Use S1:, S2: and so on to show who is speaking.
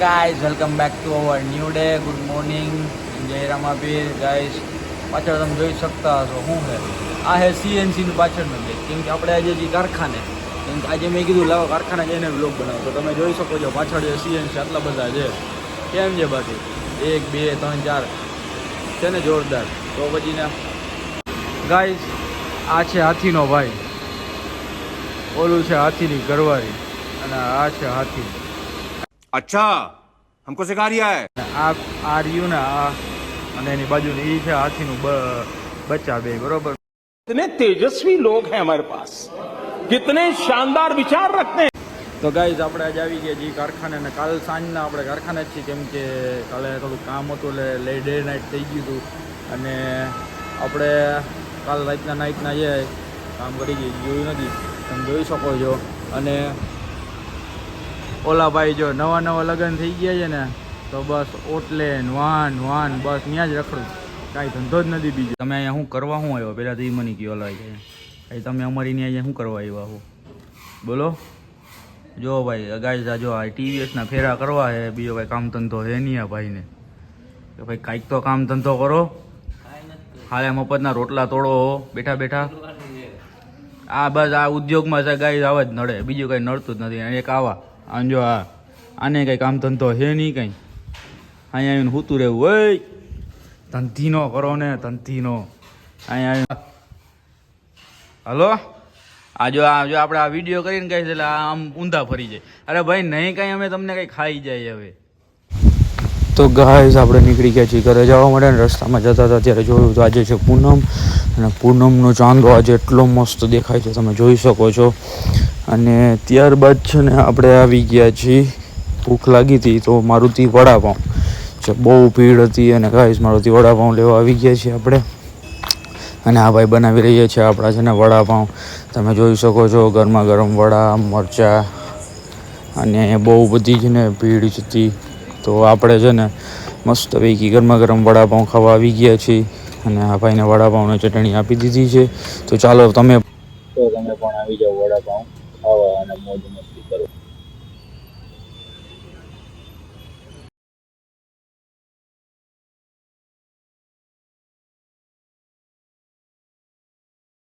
S1: Guys welcome back to our new day good morning Jai Ramapir guys પાછળ તમે જોઈ શકતા હશો શું છે આ છે સીએનસીનું પાછળનું ગેટ કેમ કે આપણે આજે જે કારખાને, કેમ કે આજે મેં કીધું લાવો કારખાને જઈને બ્લોગ બનાવો. તો તમે જોઈ શકો છો પાછળ જે સીએનસી આટલા બધા છે. કેમ છે બાકી? એક, બે, ત્રણ, ચાર. છે ને જોરદાર. તો પછી ને ગાઈઝ આ છે હાથીનો ભાઈ. ઓલું છે હાથીની ઘરવાળી. અને આ છે હાથી.
S2: अच्छा हमको सिखा रिया है
S1: આ આ રહ્યું ને આ અને એની બાજુ એ છે હાથીનું બ- બચ્ચા બે બરોબર
S3: कितने तेजस्वी लोग हैं हमारे पास कितने शानदार विचार रखते हैं
S1: તો ગાઈઝ આપણે આજે આવી ગયા છીએ કારખાને અને કાલ સાંજના આપણે કારખાને જ છીએ કેમ કે કાલે થોડું કામ હતું એટલે લે ડે નાઇટ થઈ ગયું હતું અને આપણે કાલ રાતના નાઇટના જે કામ કરી ગઈ જોયું નથી તમે જોઈ શકો છો અને ઓલા ભાઈ જો નવા નવા લગ્ન થઈ ગયા છે ને, તો બસ ઓટલેન વાન વાન, બસ ત્યાં જ રખડું. કાંઈ ધંધો જ નથી બીજો. તમે અહીંયા શું કરવા શું આવ્યો? પહેલાં તો એ મને કહો ઓલા ભાઈ તમે અમારી અહીંયા શું કરવા આવ્યા હો? બોલો. જો ભાઈ, અગાઈ જો આ ટીવીએસના ફેરા કરવા છે બીજો ભાઈ કામ ધંધો છે નહીં આ ભાઈને. કે ભાઈ, કાંઈક તો કામ ધંધો કરો. હાલે મફતના રોટલા તોડો બેઠા બેઠા. આ બસ આ ઉદ્યોગમાં છે ગાય આવા જ નડે. બીજું કંઈ નડતું જ નથી. એક આવા. આમ જો આ આને કંઈ કામ ધંધો છે નહીં કંઈ. અહીંયા આવીને સૂતું રહેવું હોય ધંધીનો કરો ને, ધંધીનો. અહીંયા હલો? આ જો આ જો આપણે આ વીડિયો કરીને કહે છે એટલે આમ ઊંધા ફરી જાય. અરે ભાઈ, નહીં કાંઈ અમે તમને કંઈ ખાઈ જાય હવે. તો ગાઈઝ આપણે નીકળી ગયા છીએ ઘરે જવા માટે રસ્તામાં જતા હતા ત્યારે જોયું તો આજે છે પૂનમ. અને પૂનમનો ચાંદો આજે એટલો મસ્ત દેખાય છે, તમે જોઈ શકો છો. અને ત્યારબાદ છે ને આપણે આવી ગયા છીએ. ભૂખ લાગી હતી તો મારુતિ વડાપાઉં. જે બહુ ભીડ હતી અને ગાઈઝ મારુતિ વડાપાઉં લેવા આવી ગયા છીએ આપણે. અને આ ભાઈ બનાવી રહ્યા છીએ આપણા છે ને વડાપાઉં. તમે જોઈ શકો છો ગરમા ગરમ વડા, મરચાં. અને બહુ બધી છે ને ભીડ જ હતી. તો આપણે છે ને મસ્ત પૈકી ગરમા ગરમ વડાપાઉં ખાવા આવી ગયા છીએ અને આ ભાઈને વડાપાઉંને ચટણી આપી દીધી છે. તો ચાલો તમે તો તમે પણ આવી જાઓ વડાપાઉં ખાવા અને મોજ મસ્તી